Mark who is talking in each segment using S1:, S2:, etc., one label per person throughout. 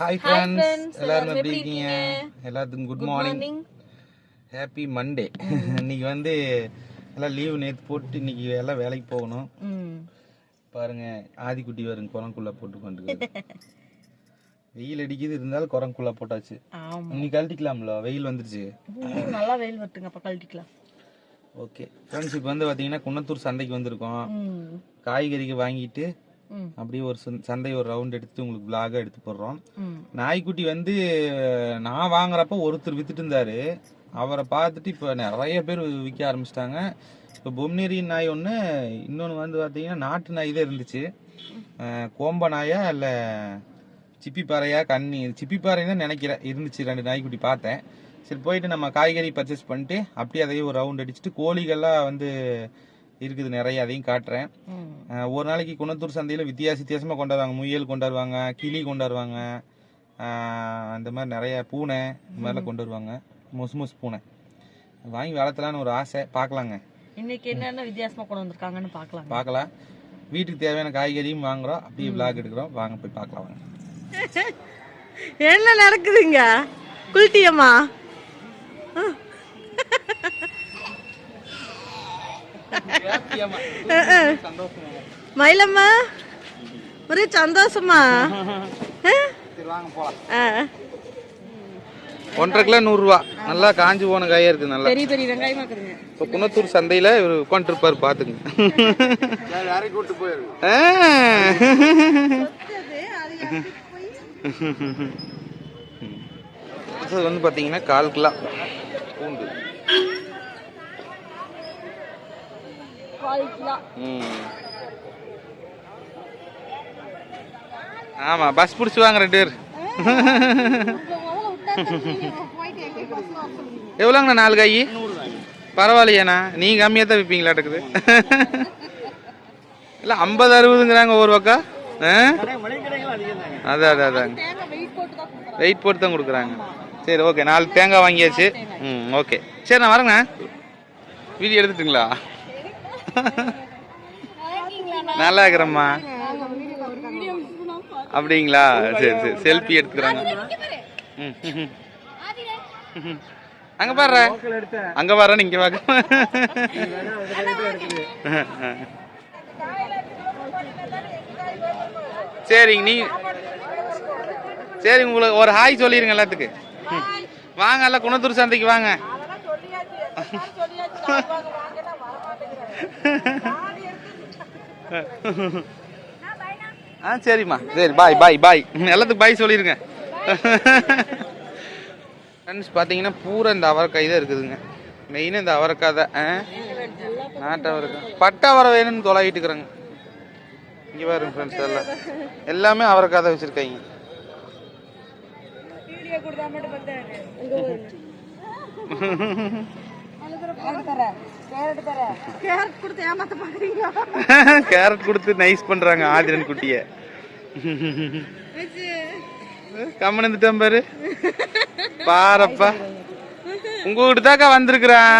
S1: Hi. Friends எல்லாரும் எப்படி இருக்கீங்க? எல்லாத்துக்கும் குட் மார்னிங் ஹாப்பி மண்டே இன்னைக்கு வந்து எல்லாம் லீவு நேற்று போட்டு இன்னைக்கு எல்லாம் வேலைக்கு போகணும்.
S2: ம்
S1: பாருங்க ஆதிக்குட்டி வருங்க குரங்குள்ள போட்டு கொண்டு வெயில் அடிக்குது இருந்தாலும் குரங்குள்ள போட்டாச்சு. இன்னைக்கு கழட்டிக்கலாம்ல? வெயில் வந்துருச்சு.
S2: நல்லா வெயில் வருதுங்க அப்ப கழட்டிக்கலாம்.
S1: ஓகே ஃப்ரெண்ட்ஸ் இப்போ வந்து பார்த்தீங்கன்னா குன்னத்தூர் சந்தைக்கு வந்திருக்கோம்.
S2: ம்
S1: காய்கறிக்கு வாங்கிட்டு அப்படியே ஒரு சந்தை- ஒரு ரவுண்ட் எடுத்து உங்களுக்கு vlog-ஆ எடுத்து போடுறோம். நாய்க்குட்டி வந்து நான் வாங்குறப்ப ஒருத்தர் வித்துட்டு இருந்தாரு. அவரை பார்த்துட்டு இப்போ நிறைய பேர் விற்க ஆரம்பிச்சிட்டாங்க. இப்போ பொம்னேரி நாய் ஒன்று இன்னொன்று வந்து பார்த்தீங்கன்னா நாட்டு நாய் தான் இருந்துச்சு. கோம்ப நாயா இல்லை சிப்பிப்பாறையா கண்ணி சிப்பிப்பாறைன்னு தான் நினைக்கிறேன். இருந்துச்சு ரெண்டு நாய்க்குட்டி பார்த்தேன். சரி போயிட்டு நம்ம காய்கறி பர்ச்சேஸ் பண்ணிட்டு அப்படியே அதையும் ஒரு ரவுண்ட் அடிச்சுட்டு கோழிகள்லாம் வந்து இருக்குது நிறைய அதையும் காட்டுறேன். ஒரு நாளைக்கு குணத்தூர் சந்தையில் வித்தியாச வித்தியாசமாக கொண்டாடுவாங்க. முயல் கொண்டாடுவாங்க கிளி கொண்டாடுவாங்க அந்த மாதிரி நிறைய பூனை இந்த மாதிரிலாம் கொண்டு வருவாங்க முசு முசு பூனை. வாங்கி வளர்த்தலான்னு ஒரு ஆசை. பார்க்கலாங்க.
S2: இன்னைக்கு என்னென்ன வித்தியாசமா கொண்டு வந்திருக்காங்கன்னு பார்க்கலாம்
S1: பார்க்கலாம். வீட்டுக்கு தேவையான காய்கறியும் வாங்குறோம். அப்படியே விளாக் எடுக்கிறோம். வாங்க போய் பார்க்கலாம் வாங்க.
S2: என்ன நடக்குதுங்க? குளிட்டியம்மா மயிலம்மா? ஒரே சந்தோஷமா.
S1: ஒன்றரை கிலோ நூறுரூவா. நல்லா காஞ்சி போன காயாக இருக்குது நல்லா.
S2: பெரிய பெரிய வெங்காயமா இருக்குதுங்க
S1: இப்போ குணத்தூர் சந்தையில் இவர் உட்காந்துருப்பார் பார்த்துங்க. இது வந்து பார்த்தீங்கன்னா கால் கிலோ ம். ஆமா பஸ் பிடிச்சி வாங்க ரெண்டு பேர். எவ்வளோங்கண்ணா நாலு காய்? பரவாயில்லையாண்ணா. நீ கம்மியாக தான் விற்பீங்களாட்டுக்குது இல்லை ஐம்பது அறுபதுங்கிறாங்க ஒவ்வொரு பக்கம் ஆ? அதான் அதான் அதாங்க வெயிட் போட்டு தான் கொடுக்குறாங்க. சரி ஓகே. நாலு தேங்காய் வாங்கியாச்சு. ம் ஓகே. சரி நான் வரேங்கண்ணா. வீடியோ எடுத்துட்டுங்களா? நல்லா இருக்கிறேம்மா அப்படிங்களா? சரி சரி செல்ஃபி எடுத்துக்கிறாங்க. அங்க பாரு. அங்க பாரு இங்க பாக்க. சரிங்க நீ சரி உங்களுக்கு ஒரு ஹாய் சொல்லிருங்க எல்லாத்துக்கு. ம். வாங்க எல்லாம் குணத்தூர் சந்தைக்கு வாங்க. ஆ சரிம்மா. சரி பாய் பாய் பாய் எல்லாத்துக்கும் பாய் சொல்லிருங்க. ஃப்ரெண்ட்ஸ் பார்த்தீங்கன்னா பூரா இந்த அவரைக்காய் தான் இருக்குதுங்க. மெயினாக இந்த அவரைக்காய் தான். ஆ? நாட்டு அவரைக்காய். பட்டை அவரை வேணும்னு தொலைவிட்டு இருக்கிறாங்க இங்கே பாருங்க ஃப்ரெண்ட்ஸ் எல்லாம். எல்லாமே அவரைக்காய் தான் வச்சுருக்காங்க.
S2: கேரட் கொடுத்து ஏமாத்த பாக்குறீங்களா
S1: கேரட் கொடுத்து நைஸ் பண்ணுறாங்க ஆதிரன் குட்டியை. கம்மன் இருந்துட்டான் பாரு. பாரப்பா. உங்க வீட்டு தாக்கா வந்திருக்கிறான்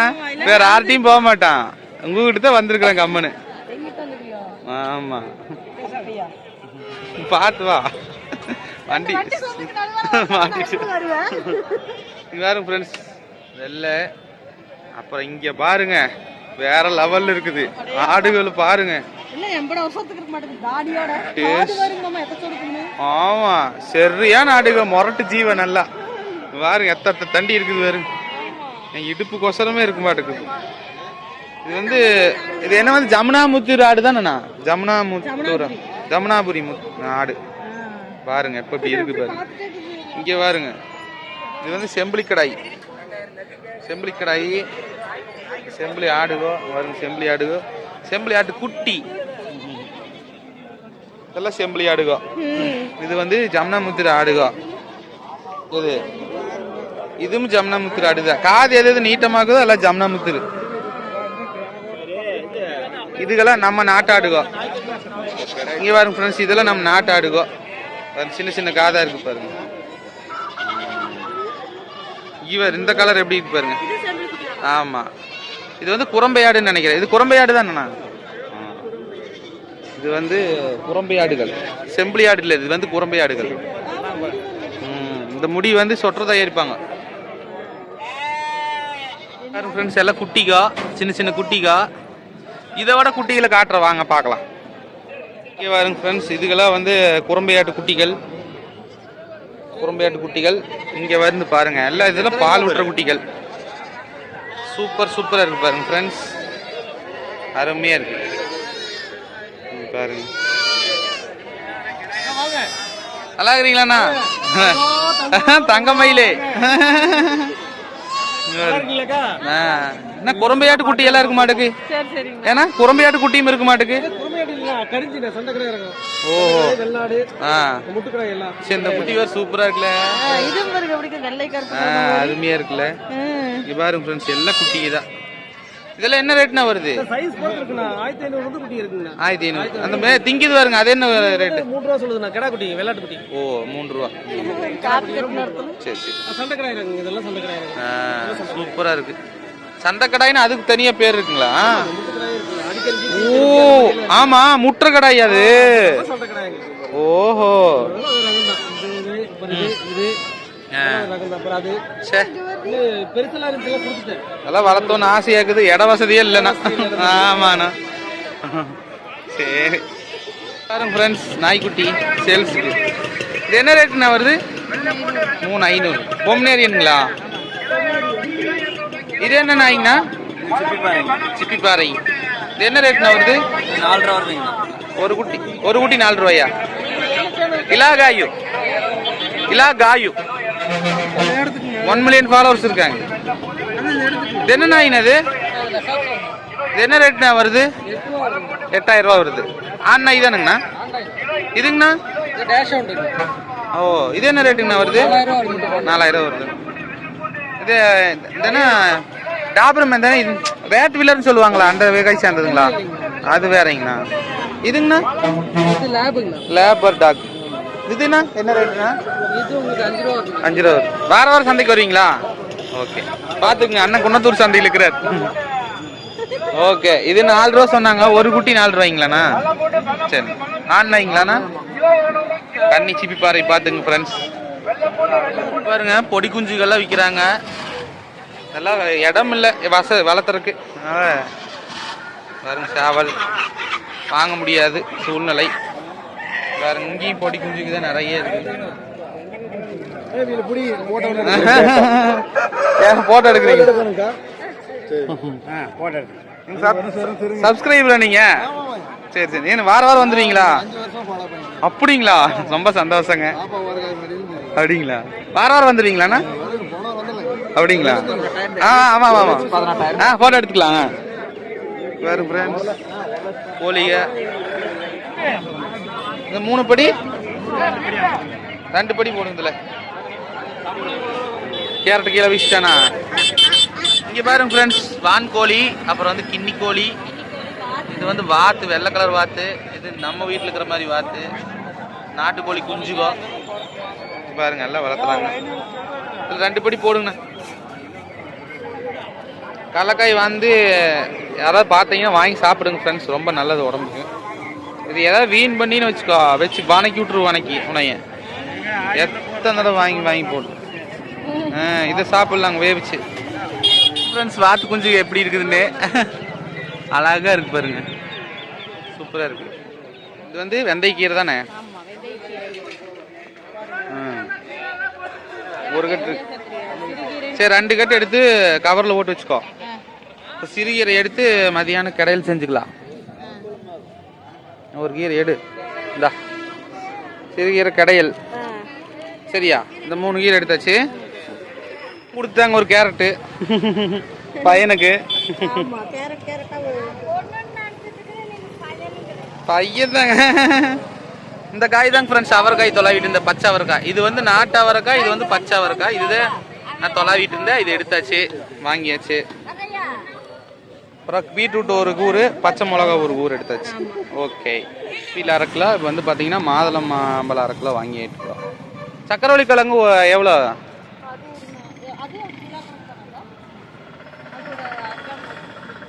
S1: வேற யார்ட்டையும் போக மாட்டான். உங்க வீட்டு தான் வந்திருக்கிறான் கம்மனு ஆமா. பார்த்து வா. வண்டி. இங்க பாருங்க ஃப்ரெண்ட்ஸ் வெள்ளை. அப்புறம் இங்க பாருங்க வேற லெவல்ல இருக்குது. ஆடுகள் பாருங்க. ஆமா சரியான ஆடுகள் முரட்டு ஜீவன் நல்லா. பாருங்க எத்த தண்டி இருக்குது பாருங்க. என் இடுப்புக்கொசரமே இருக்க மாட்டேங்குது. இது வந்து இது என்ன வந்து ஜமுனாமுத்தூர் ஆடு தானேண்ணா ஜமுனாமுத்தூர் ஜமுனாபுரி. முத் ஆடு. பாருங்க எப்ப இப்படி இருக்கு பாருங்க. இங்க பாருங்க. இது வந்து செம்பிளி கடாய் செம்பிளி கடாய் செம்பிளி ஆடுகோ வரும் செம்பிளி ஆடுகோ. செம்பிளி ஆட்டு குட்டி. இதெல்லாம் செம்பிளி ஆடுகோ. இது வந்து ஜம்னாமுத்திர ஆடுகோ. இது. இதுவும் ஜம்னாமுத்திர ஆடுதான் காது எது எது நீட்டமாகுதோ எல்லாம் ஜம்னாமுத்திரு. இதுக்கெல்லாம் நம்ம நாட்டாடுகோ இங்கே பாருங்க ஃப்ரெண்ட்ஸ் இதெல்லாம் நம்ம நாட்டாடுகோ சின்ன சின்ன காதா இருக்கு பாருங்க. இவர் இந்த கலர் எப்படி இருக்கு பாருங்க. ஆமா. இது வந்து குரம்பையாடுன்னு நினைக்கிறேன். இது குரம்பையாடு தானேண்ணா. இது வந்து குரம்பையாடுகள். செம்பிளி ஆடு இல்லை இது வந்து குரம்பையாடுகள். இந்த முடி வந்து சொட்டர் தயாரிப்பாங்க ஃப்ரெண்ட்ஸ் எல்லாம் குட்டிகா சின்ன சின்ன குட்டிகா. இதை விட குட்டிகளை காட்டுற வாங்க பார்க்கலாம். இங்கே பாருங்க ஃப்ரெண்ட்ஸ் இதுக்கெல்லாம் வந்து குரம்பையாட்டு குட்டிகள். குரம்பையாட்டு குட்டிகள். இங்கே வந்து பாருங்க எல்லாம் இதெல்லாம் பால் விட்டுற குட்டிகள். சூப்பர் சூப்பராக இருக்கு பாருங்க ஃப்ரெண்ட்ஸ் அருமையாக இருக்கு. இங்க பாருங்க. நல்லா இருக்கிறீங்களாண்ணா தங்கமயிலே. ஆ, என்ன குரம்பையாட்டு குட்டி எல்லாம் இருக்க மாட்டுக்கு ஏன்னா குரம்பையாட்டு குட்டியும் இருக்க மாட்டுக்கு ஓஹோ.
S3: வெள்ளாடு
S1: ஆ.
S3: முட்டுக்கடை எல்லாம்.
S1: சரி இந்த குட்டி வேறு சூப்பரா இருக்குல்ல?
S2: இது பாருங்க எப்படி வெள்ளை கருப்பு
S1: ஆ அருமையா இருக்குல்ல. இங்க பாருங்க ஃப்ரெண்ட்ஸ் எல்லாம் குட்டி தான் இதெல்லாம் என்ன ரேட்னா வருது?
S3: சைஸ் பொறுத்து இருக்குண்ணா ஆயிரத்தி ஐநூறு வந்து குட்டி இருக்குங்கண்ணா
S1: ஆயிரத்தி ஐநூறு. அந்த மே திங்கிது பாருங்க அது என்ன ரேட்டு
S3: மூணு ரூபா சொல்லுதுண்ணா கிடா குட்டி வெள்ளாட்டு குட்டி.
S1: ஓ மூணு ரூபா.
S2: காப்பி கட்டின இடத்துல
S1: சரி சரி.
S3: சண்டை கடை இருக்குங்க இதெல்லாம் சண்டை கடை இருக்கு
S1: ஆ, சூப்பரா இருக்கு. சந்தைக்கடாயின்னு அதுக்கு தனியா பேர் இருக்குங்களா? ஓ ஆமா முட்டை கடாய் அது. ஓஹோ.
S3: அதெல்லாம்
S1: வளர்த்தோன்னு ஆசையா இருக்குது. இட வசதியே இல்லைண்ணா. ஆமாண்ணா. சரி. பாருங்க ஃப்ரெண்ட்ஸ் நாய்க்குட்டி சேல்ஸுக்கு இது. என்ன ரேட்டுண்ணா வருது? மூணு ஐநூறு. பொம்னேரியனுங்களா? இது என்ன நாய்ங்கண்ணா? சிப்பிப்பாறை. இது என்ன ரேட்ண்ணா வருது?
S3: நாலு ரூபா
S1: ஒரு குட்டி ஒரு குட்டி நாலு ரூபாயா இலா காயு. இலா காயு. ஒன் மில்லியன் ஃபாலோவர்ஸ் இருக்காங்க. இது என்ன நாயினா இது இது என்ன ரேட்ண்ணா வருது? எட்டாயிரம் ரூபா வருது. ஆண் நாய் தானுங்கண்ணா இதுங்கண்ணா? ஓ இது என்ன ரேட்டுங்கண்ணா வருது? நாலாயிரம் வருது. இது இது என்ன டாபரம் தானே? இது ரேட் வில்லர்னு சொல்லுவாங்களா? அந்த வகை சேர்ந்ததுங்களா? அது வேறங்கண்ணா. இதுங்கண்ணா? Labour talk. இதுண்ணா என்ன ரேட்டுண்ணா?
S3: அஞ்சு ரூபா.
S1: வார வாரம் சந்தைக்கு வருவீங்களா? ஓகே. பார்த்துக்குங்க அண்ணன் குன்னத்தூர் சந்தையில் இருக்கிறார். ஓகே. இது நாலு ரூபா சொன்னாங்க. ஒரு குட்டி நாலு ரூபாய்ங்களாண்ணா சரி. ஆண் நாய்ங்களாண்ணா கன்னி சிப்பி பாறை பார்த்துங்க ஃப்ரெண்ட்ஸ் பாருங்க பொடி குஞ்சுகள்லாம் விற்கிறாங்க. இதெல்லாம் இடம் இல்லை வச வளர்த்துறக்கு அதனால பாருங்க சேவல். வாங்க முடியாது. சூழ்நிலை. பாருங்க இங்கேயும் பொடி குஞ்சுக்கு தான் நிறைய இருக்கு.
S3: இதுல புடி போட்டோ
S1: ஏன் போட்டோ எடுக்கிறீங்க சப்ஸ்கிரைபரா நீங்க? சரி சரி. ஏன் வார வாரம்
S3: பண்ணி
S1: அப்படிங்களா? ரொம்ப சந்தோஷங்க. அப்படிங்களா? வார வாரம்
S3: வந்துடல
S1: அப்படிங்களா? ஆ ஆமா ஆமா ஆமா. ஆ போட்டோ எடுத்துக்கலாம் வேறு ஃப்ரெண்ட்ஸ் கோழிக இந்த மூணு படி ரெண்டு படி போடுங்கதுல கேரட் கீழே வீசிட்டானா? இங்க பாருங்க ஃப்ரெண்ட்ஸ் வான் கோழி அப்புறம் வந்து கின்னி கோழி. இது வந்து வாத்து வெள்ளை கலர் வாத்து. இது நம்ம வீட்டில் இருக்கிற மாதிரி வாத்து. நாட்டுக்கோழி குஞ்சுகோ. பாருங்க எல்லாம் வளர்த்துறாங்க. இதுல ரெண்டு படி போடுங்கண்ணா. கடலக்காய் வந்து யாராவது பார்த்தீங்கன்னா வாங்கி சாப்பிடுங்க ஃப்ரெண்ட்ஸ் ரொம்ப நல்லது உடம்புக்கு. இது ஏதாவது வீண் பண்ணின்னு வச்சுக்கோ வச்சு வணக்கி விட்ரு வணக்கி உனைய. எத்தனை தடவை வாங்கி வாங்கி போடு. ஆ இதை சாப்பிட்லாங்க வேவிச்சு. ஃப்ரெண்ட்ஸ் வாத்து குஞ்சு எப்படி இருக்குதுன்னு. அழகாக இருக்கு பாருங்க. சூப்பராக இருக்குது இது வந்து வெந்தயக்கீரை தானே? ஒரு கட்டு. சரி ரெண்டு கட்டு எடுத்து கவரில் போட்டு வச்சுக்கோ. இப்போ சிறுகீரை எடுத்து மதியானம் கடையில் செஞ்சுக்கலாம். ஒரு கீரை எடு. இந்தா. சிறுகீரை கடையல். சரியா? இந்த மூணு கீரை எடுத்தாச்சு. கொடுத்தாங்க ஒரு கேரட்டு. பையனுக்கு. பையன் தாங்க இந்த காய் தாங்க ஃப்ரெண்ட்ஸ் அவரைக்காய் தொலாவிட்டு இருந்த பச்சை அவரைக்காய். இது வந்து நாட்டு அவரைக்காய் இது வந்து பச்சை அவரைக்காய். இதுதான் நான் தொலாவிட்டு இருந்தேன். இது எடுத்தாச்சு வாங்கியாச்சு. அப்புறம் பீட்ரூட் ஒரு கூறு பச்சை மிளகா ஒரு கூறு எடுத்தாச்சு. ஓகே. வீட்டில் அரை கிலோ இப்போ வந்து பார்த்தீங்கன்னா மாதுளம் மாம்பழம் அரை கிலோ வாங்கி இருக்கிறோம் சக்கரவள்ளி கிழங்கு எவ்வளோ?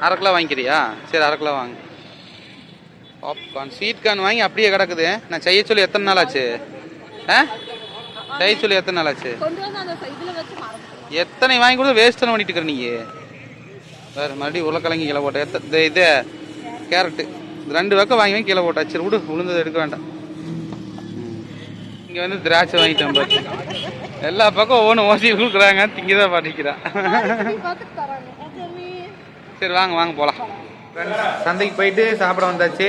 S1: அரை கிலோ வாங்கிக்கிறியா? சரி அரை கிலோ வாங்க. பாப்கார்ன் ஸ்வீட் கார்ன் வாங்கி அப்படியே கிடக்குது. நான் செய்ய சொல்லி எத்தனை நாள் ஆச்சு? ஆ? செய்ய சொல்லி எத்தனை நாள் ஆச்சு? எத்தனை வாங்கி கூட வேஸ்ட் பண்ணிட்டு இருக்கிற நீ? வேறு மறுபடியும் உருளைக்கிழங்கி கீழே போட்ட எத்த இந்த இது கேரட்டு இது ரெண்டு பக்கம் வாங்கி வாங்கி கீழே போட்டா சரி விடு உளுந்தது எடுக்க வேண்டாம். இங்கே வந்து திராட்சை வாங்கிட்டேன் பாரு. எல்லா பக்கம் ஒவ்வொன்று ஓசி கொடுக்குறாங்க. திங்கதான் பாட்டிக்கிறா
S2: பார்த்துட்டு தராங்க அஜமி
S1: சரி வாங்க வாங்க போகலாம் சந்தைக்கு போயிட்டு சாப்பிட வந்தாச்சு.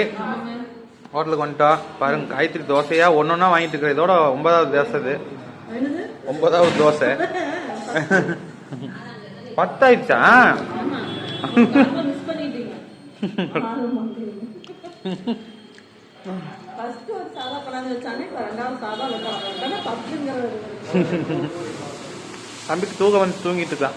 S1: ஹோட்டலுக்கு வந்துட்டோம். பாருங்க காய்கறி தோசையா? ஒன்று ஒன்றா வாங்கிட்டு இருக்கிற இதோட ஒன்பதாவது தோசை இது. ஒன்பதாவது தோசை. பத்தாயிடுச்சா? தம்பிக்கு தூக்கம் வந்து தூங்கிட்டு இருக்கான்.